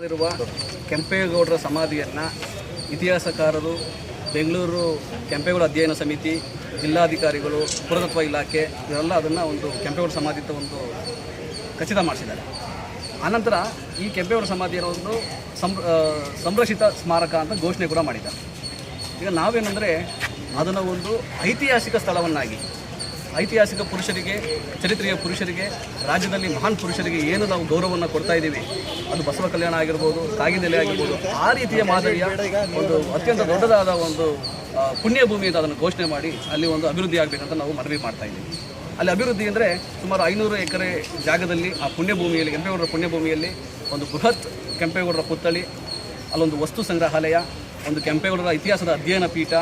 ಇರುವ ಕೆಂಪೇಗೌಡರ ಸಮಾಧಿಯನ್ನು ಇತಿಹಾಸಕಾರರು, ಬೆಂಗಳೂರು ಕೆಂಪೇಗೌಡ ಅಧ್ಯಯನ ಸಮಿತಿ, ಜಿಲ್ಲಾಧಿಕಾರಿಗಳು, ಪುರಾತತ್ವ ಇಲಾಖೆ ಇವರೆಲ್ಲ ಅದನ್ನು ಒಂದು ಕೆಂಪೇಗೌಡ ಸಮಾಧಿ ಒಂದು ಖಚಿತ ಮಾಡಿಸಿದ್ದಾರೆ. ಆನಂತರ ಈ ಕೆಂಪೇಗೌಡ ಸಮಾಧಿಯನ್ನು ಒಂದು ಸಂರಕ್ಷಿತ ಸ್ಮಾರಕ ಅಂತ ಘೋಷಣೆ ಕೂಡ ಮಾಡಿದ್ದಾರೆ. ಈಗ ನಾವೇನೆಂದರೆ ಅದನ್ನು ಒಂದು ಐತಿಹಾಸಿಕ ಸ್ಥಳವನ್ನಾಗಿ ಐತಿಹಾಸಿಕ ಪುರುಷರಿಗೆ, ಚರಿತ್ರೆಯ ಪುರುಷರಿಗೆ, ರಾಜ್ಯದಲ್ಲಿ ಮಹಾನ್ ಪುರುಷರಿಗೆ ಏನು ನಾವು ಗೌರವವನ್ನು ಕೊಡ್ತಾ ಇದ್ದೀವಿ? ಅದು ಬಸವ ಕಲ್ಯಾಣ ಆಗಿರ್ಬೋದು, ಕಾಗಿನೆಲೆ ಆಗಿರ್ಬೋದು, ಆ ರೀತಿಯ ಮಾದರಿಯ ಒಂದು ಅತ್ಯಂತ ದೊಡ್ಡದಾದ ಒಂದು ಪುಣ್ಯ ಭೂಮಿ ಅಂತ ಅದನ್ನು ಘೋಷಣೆ ಮಾಡಿ ಅಲ್ಲಿ ಒಂದು ಅಭಿವೃದ್ಧಿ ಆಗಬೇಕಂತ ನಾವು ಮನವಿ ಮಾಡ್ತಾ ಇದ್ದೀವಿ. ಅಲ್ಲಿ ಅಭಿವೃದ್ಧಿ ಅಂದರೆ ಸುಮಾರು ಐನೂರು ಎಕರೆ ಜಾಗದಲ್ಲಿ ಆ ಪುಣ್ಯಭೂಮಿಯಲ್ಲಿ, ಕೆಂಪೇಗೌಡರ ಪುಣ್ಯಭೂಮಿಯಲ್ಲಿ ಒಂದು ಬೃಹತ್ ಕೆಂಪೇಗೌಡರ ಪುತ್ಥಳಿ, ಅಲ್ಲೊಂದು ವಸ್ತು ಸಂಗ್ರಹಾಲಯ, ಒಂದು ಕೆಂಪೇಗೌಡರ ಇತಿಹಾಸದ ಅಧ್ಯಯನ ಪೀಠ,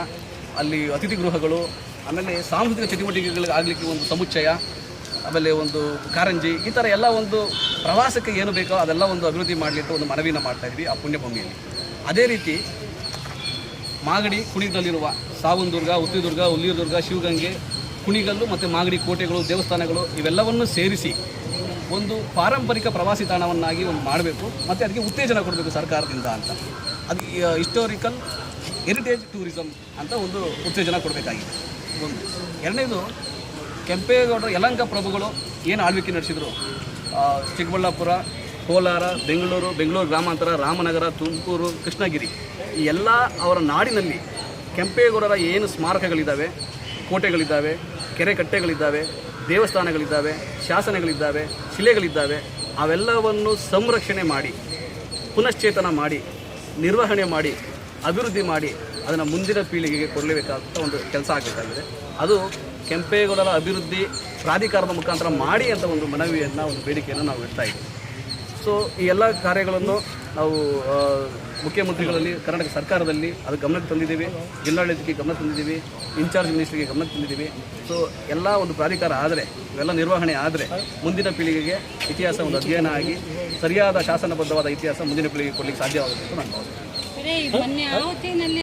ಅಲ್ಲಿ ಅತಿಥಿ ಗೃಹಗಳು ಆಮೇಲೆ ಸಾಂಸ್ಕೃತಿಕ ಚಟುವಟಿಕೆಗಳಿಗೆ ಆಗಲಿಕ್ಕೆ ಒಂದು ಸಮುಚ್ಚಯ, ಆಮೇಲೆ ಒಂದು ಕಾರಂಜಿ, ಈ ಥರ ಎಲ್ಲ ಒಂದು ಪ್ರವಾಸಕ್ಕೆ ಏನು ಬೇಕೋ ಅದೆಲ್ಲ ಒಂದು ಅಭಿವೃದ್ಧಿ ಮಾಡಲಿಕ್ಕೆ ಒಂದು ಮನವಿನ ಮಾಡ್ತಾ ಇದ್ವಿ ಆ ಪುಣ್ಯಭೂಮಿಯಲ್ಲಿ. ಅದೇ ರೀತಿ ಮಾಗಡಿ ಕುಣಿಗಲ್ಲಿರುವ ಸಾವುಂದುರ್ಗ, ಉತ್ತಿದುರ್ಗ ಉಲ್ಲಿದುರ್ಗ ಶಿವಗಂಗೆ ಕುಣಿಗಲ್ಲು ಮತ್ತು ಮಾಗಡಿ ಕೋಟೆಗಳು, ದೇವಸ್ಥಾನಗಳು ಇವೆಲ್ಲವನ್ನು ಸೇರಿಸಿ ಒಂದು ಪಾರಂಪರಿಕ ಪ್ರವಾಸಿ ತಾಣವನ್ನಾಗಿ ಒಂದು ಮಾಡಬೇಕು ಮತ್ತು ಅದಕ್ಕೆ ಉತ್ತೇಜನ ಕೊಡಬೇಕು ಸರ್ಕಾರದಿಂದ ಅಂತ. ಅದು ಹಿಸ್ಟೋರಿಕಲ್ ಹೆರಿಟೇಜ್ ಟೂರಿಸಮ್ ಅಂತ ಒಂದು ಉತ್ತೇಜನ ಕೊಡಬೇಕಾಗಿದೆ. ಒಂದು. ಎರಡನೇದು, ಕೆಂಪೇಗೌಡರ ಯಲಂಕ ಪ್ರಭುಗಳು ಏನು ಆಳ್ವಿಕೆ ನಡೆಸಿದರು? ಚಿಕ್ಕಬಳ್ಳಾಪುರ, ಕೋಲಾರ, ಬೆಂಗಳೂರು ಬೆಂಗಳೂರು ಗ್ರಾಮಾಂತರ, ರಾಮನಗರ, ತುಮಕೂರು, ಕೃಷ್ಣಗಿರಿ. ಈ ಎಲ್ಲ ಅವರ ನಾಡಿನಲ್ಲಿ ಕೆಂಪೇಗೌಡರ ಏನು ಸ್ಮಾರಕಗಳಿದ್ದಾವೆ? ಕೋಟೆಗಳಿದ್ದಾವೆ, ಕೆರೆ ಕಟ್ಟೆಗಳಿದ್ದಾವೆ, ದೇವಸ್ಥಾನಗಳಿದ್ದಾವೆ, ಶಾಸನಗಳಿದ್ದಾವೆ, ಶಿಲೆಗಳಿದ್ದಾವೆ, ಅವೆಲ್ಲವನ್ನು ಸಂರಕ್ಷಣೆ ಮಾಡಿ, ಪುನಶ್ಚೇತನ ಮಾಡಿ, ನಿರ್ವಹಣೆ ಮಾಡಿ ಅಭಿವೃದ್ಧಿ ಮಾಡಿ ಅದನ್ನು ಮುಂದಿನ ಪೀಳಿಗೆಗೆ ಕೊಡಲೇಬೇಕಾದಂಥ ಒಂದು ಕೆಲಸ ಆಗಬೇಕಾಗಿದೆ. ಅದು ಕೆಂಪೇಗೌಡರ ಅಭಿವೃದ್ಧಿ ಪ್ರಾಧಿಕಾರದ ಮುಖಾಂತರ ಮಾಡಿ ಅಂತ ಒಂದು ಮನವಿಯನ್ನು, ಒಂದು ಬೇಡಿಕೆಯನ್ನು ನಾವು ಇಡ್ತಾ ಇದ್ದೀವಿ. ಸೊ ಈ ಎಲ್ಲ ಕಾರ್ಯಗಳನ್ನು ನಾವು ಮುಖ್ಯಮಂತ್ರಿಗಳಲ್ಲಿ, ಕರ್ನಾಟಕ ಸರ್ಕಾರದಲ್ಲಿ ಅದು ಗಮನಕ್ಕೆ ತಂದಿದ್ದೀವಿ. ಜಿಲ್ಲಾಡಳಿತಕ್ಕೆ ಗಮನ ತಂದಿದ್ದೀವಿ. ಇನ್ಚಾರ್ಜ್ ಮಿನಿಸ್ಟ್ರಿಗೆ ಗಮನ ತಂದಿದ್ದೀವಿ. ಸೊ ಎಲ್ಲ ಒಂದು ಪ್ರಾಧಿಕಾರ ಆದರೆ, ಇವೆಲ್ಲ ನಿರ್ವಹಣೆ ಆದರೆ ಮುಂದಿನ ಪೀಳಿಗೆಗೆ ಇತಿಹಾಸ ಒಂದು ಅಧ್ಯಯನ ಆಗಿ, ಸರಿಯಾದ ಶಾಸನಬದ್ಧವಾದ ಇತಿಹಾಸ ಮುಂದಿನ ಪೀಳಿಗೆಗೆ ಕೊಡಲಿಕ್ಕೆ ಸಾಧ್ಯವಾಗುತ್ತೆ ಅಂತ ನಾನು ಭಾವಿಸ್ತೀನಿ. ಮೊನ್ನೆ ಆವತ್ತಿನಲ್ಲಿ